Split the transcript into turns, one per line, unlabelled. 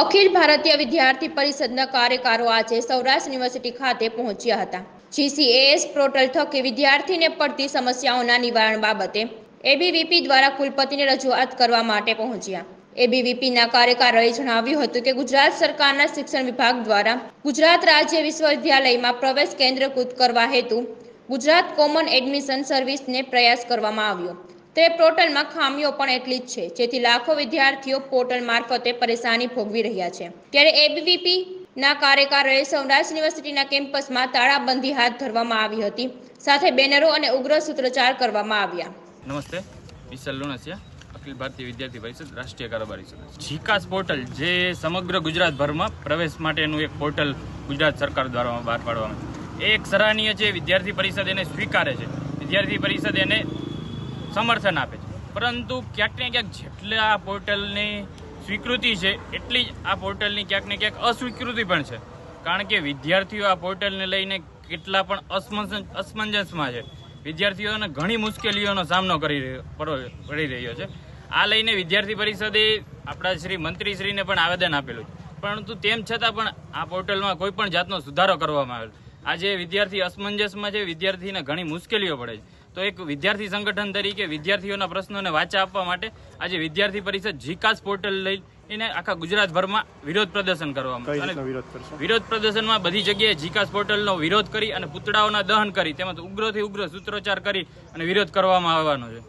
અખિલ ભારતીય વિદ્યાર્થી પરિષદના કાર્યકરો આજે સૌરાષ્ટ્ર યુનિવર્સિટી ખાતે પહોંચ્યા હતા. જીસીએએસ પોર્ટલ થકી વિદ્યાર્થીને પડતી સમસ્યાઓના નિવારણ બાબતે એબીવીપી દ્વારા કુલપતિને રજૂઆત કરવા માટે પહોંચ્યા. એબીવીપીના કાર્યકારોએ જણાવ્યું હતું કે ગુજરાત સરકારના શિક્ષણ વિભાગ દ્વારા ગુજરાત રાજ્ય વિશ્વવિદ્યાલયમાં પ્રવેશ કેન્દ્રકૃત કરવા હેતુ ગુજરાત કોમન એડમિશન સર્વિસને પ્રયાસ કરવામાં આવ્યો. તે પોર્ટલમાં ખામીઓ પણ એટલી જ છે, જેથી લાખો વિદ્યાર્થીઓ પોર્ટલ મારફતે પરેશાની ભોગવી રહ્યા છે. ત્યારે એબીવીપી ના કાર્યકારોએ સૌરાષ્ટ્ર યુનિવર્સિટીના કેમ્પસમાં તાળાબંધી હાથ ધરવામાં આવી હતી. સાથે બેનરો અને ઉગ્ર સૂત્રોચ્ચાર કરવામાં આવ્યા.
નમસ્તે, વિશાલ લુણસિયા, અખિલ ભારતીય વિદ્યાર્થી પરિષદ, રાષ્ટ્રીય કારોબારી સદસ્ય. જીકાસ પોર્ટલ, જે સમગ્ર ગુજરાતભરમાં પ્રવેશ માટેનું એક પોર્ટલ ગુજરાત સરકાર દ્વારા બહાર પાડવામાં એક સરાહનીય છે, વિદ્યાર્થી પરિષદ એને સ્વીકારે છે. વિદ્યાર્થી પરિષદ એને સમર્થન આપે છે. પરંતુ ક્યાંક ને ક્યાંક જેટલા આ પોર્ટલની સ્વીકૃતિ છે, એટલી જ આ પોર્ટલની ક્યાંક ને ક્યાંક અસ્વીકૃતિ પણ છે. કારણ કે વિદ્યાર્થીઓ આ પોર્ટલને લઈને કેટલા પણ અસમંજસ, અસમંજસમાં છે. વિદ્યાર્થીઓને ઘણી મુશ્કેલીઓનો સામનો કરી રહ્યો, પડી રહ્યો છે. આ લઈને વિદ્યાર્થી પરિષદે આપણા શ્રી મંત્રીશ્રીને પણ આવેદન આપેલું પરંતુ તેમ છતાં પણ આ પોર્ટલમાં કોઈ પણ જાતનો સુધારો કરવામાં આવેલો આજે વિદ્યાર્થી અસમંજસમાં છે વિદ્યાર્થીને ઘણી મુશ્કેલીઓ પડે છે. તો એક વિદ્યાર્થી સંગઠન તરીકે વિદ્યાર્થીઓના પ્રશ્નોને વાચા આપવા માટે આજે વિદ્યાર્થી પરિષદ જીકાસ પોર્ટલ લઈ એને આખા ગુજરાતભરમાં વિરોધ પ્રદર્શન કરવામાં.
વિરોધ
પ્રદર્શનમાં બધી જગ્યાએ જીકાસ પોર્ટલનો વિરોધ કરી અને પુતળાઓના દહન કરી. તેમજ ઉગ્રથી ઉગ્ર સૂત્રોચ્ચાર કરી અને વિરોધ કરવામાં આવવાનો છે.